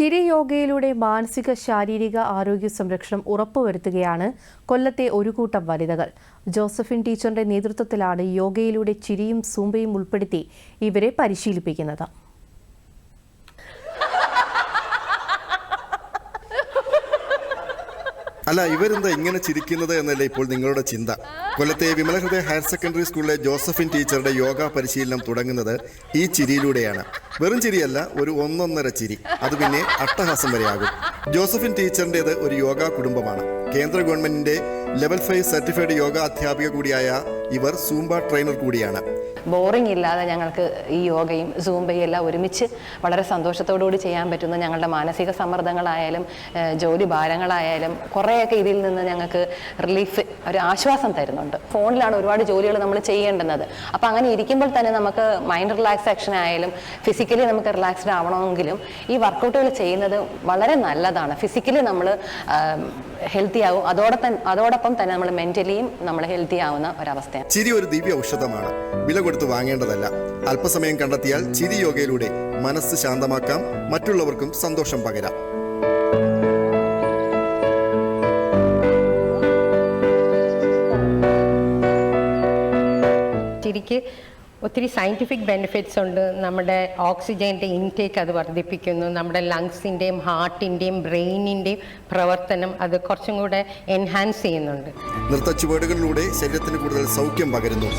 ചിരി യോഗയിലൂടെ മാനസിക ശാരീരിക ആരോഗ്യ സംരക്ഷണം ഉറപ്പുവരുത്തുകയാണ് കൊല്ലത്തെ ഒരു കൂട്ടം വനിതകൾ. ജോസഫിൻ ടീച്ചറിന്റെ നേതൃത്വത്തിലാണ് യോഗയിലൂടെ ചിരിയും സൂമ്പയും ഉൾപ്പെടുത്തി ഇവരെ പരിശീലിപ്പിക്കുന്നത്. അല്ല ഇവരെന്താ ഇങ്ങനെ ചിരിക്കുന്നത് എന്നല്ല ഇപ്പോൾ നിങ്ങളുടെ ചിന്ത? കൊല്ലത്തെ വിമലഹൃദയ ഹയർ സെക്കൻഡറി സ്കൂളിലെ ജോസഫിൻ ടീച്ചറുടെ യോഗ പരിശീലനം തുടങ്ങുന്നത് ഈ ചിരിയിലൂടെയാണ്. വെറും ചിരിയല്ല ഒരു ഒന്നൊന്നര ചിരി. അത് പിന്നെ അട്ടഹാസം വരെയാകും. ജോസഫിൻ ടീച്ചറിന്റെത് ഒരു യോഗ കുടുംബമാണ്. കേന്ദ്ര ഗവൺമെന്റിന്റെ ലെവൽ ഫൈവ് സർട്ടിഫൈഡ് യോഗ അധ്യാപിക കൂടിയായ ഇവർ സൂംബ ട്രെയിനർ കൂടിയാണ്. ബോറിംഗ് ഇല്ലാതെ ഞങ്ങൾക്ക് ഈ യോഗയും സൂംബയും എല്ലാം ഒരുമിച്ച് വളരെ സന്തോഷത്തോടുകൂടി ചെയ്യാൻ പറ്റുന്ന ഞങ്ങളുടെ മാനസിക സമ്മർദ്ദങ്ങളായാലും ജോലി ഭാരങ്ങളായാലും കുറേയൊക്കെ ഇതിൽ നിന്ന് ഞങ്ങൾക്ക് റിലീഫ് ഒരു ആശ്വാസം തരുന്നുണ്ട്. ഫോണിലാണ് ഒരുപാട് ജോലികൾ നമ്മൾ ചെയ്യേണ്ടുന്നത്. അപ്പോൾ അങ്ങനെ ഇരിക്കുമ്പോൾ തന്നെ നമുക്ക് മൈൻഡ് റിലാക്സേഷൻ ആയാലും ഫിസിക്കലി നമുക്ക് റിലാക്സ്ഡ് ആവണമെങ്കിലും ഈ വർക്കൗട്ടുകൾ ചെയ്യുന്നത് വളരെ നല്ലതാണ്. ഫിസിക്കലി നമ്മൾ ഹെൽത്തി ആവും. അതോടൊപ്പം അതോടൊപ്പം തന്നെ നമ്മൾ മെന്റലിയും നമ്മൾ ഹെൽത്തി ആവുന്ന ഒരവസ്ഥയാണ്. ചിരി ഒരു ദിവ്യ ഔഷധമാണ്. വില കൊടുത്ത് വാങ്ങേണ്ടതല്ല. അല്പസമയം കണ്ടെത്തിയാൽ ചിരി യോഗയിലൂടെ മനസ്സ് ശാന്തമാക്കാം. മറ്റുള്ളവർക്കും സന്തോഷം പകരാം. ചിരിക്ക് ഒത്തിരി സയന്റിഫിക് ബെനിഫിറ്റ്സ് ഉണ്ട്. നമ്മുടെ ഓക്സിജന്റെ ഇൻടേക്ക് അത് വർദ്ധിപ്പിക്കുന്നു. നമ്മുടെ ലങ്സിന്റെയും ഹാർട്ടിന്റെയും ബ്രെയിനിന്റെയും പ്രവർത്തനം അത് കുറച്ചും കൂടെ എൻഹാൻസ് ചെയ്യുന്നുണ്ട്. നൃത്തച്ചുവടുകളിലൂടെ ശരീരത്തിന് കൂടുതൽ സൗഖ്യം പകരുന്നു.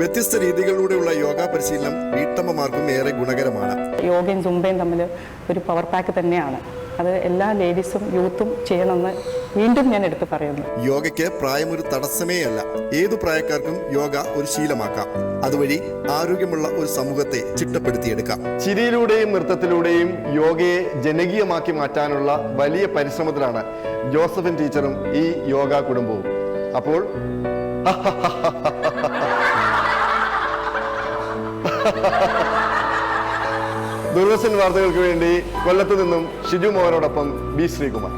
വ്യത്യസ്ത രീതികളിലൂടെയുള്ള യോഗ പരിശീലനം വീട്ടമ്മമാർക്കും ഏറെ ഗുണകരമാണ്. യോഗയും സുംബയും തമ്മിൽ ഒരു പവർ പാക്ക് തന്നെയാണ്. അത് എല്ലാ ലേഡീസും യൂത്തും ചെയ്യണമെന്ന് വീണ്ടും ഞാൻ എടുത്തു പറയുന്നു. യോഗയ്ക്ക് പ്രായമൊരു തടസ്സമേ അല്ല. ഏതു പ്രായക്കാർക്കും യോഗ ഒരു ശീലമാക്കാം. അതുവഴി ആരോഗ്യമുള്ള ഒരു സമൂഹത്തെ ചിട്ടപ്പെടുത്തിയെടുക്കാം. ചിരിയിലൂടെയും നൃത്തത്തിലൂടെയും യോഗയെ ജനകീയമാക്കി മാറ്റാനുള്ള വലിയ പരിശ്രമത്തിലാണ് ജോസഫിൻ ടീച്ചറും ഈ യോഗ കുടുംബവും. അപ്പോൾ ദൂരദർശൻ വാർത്തകൾക്ക് വേണ്ടി കൊല്ലത്തു നിന്നും ഷിജു മോഹനോടൊപ്പം ബി ശ്രീകുമാർ.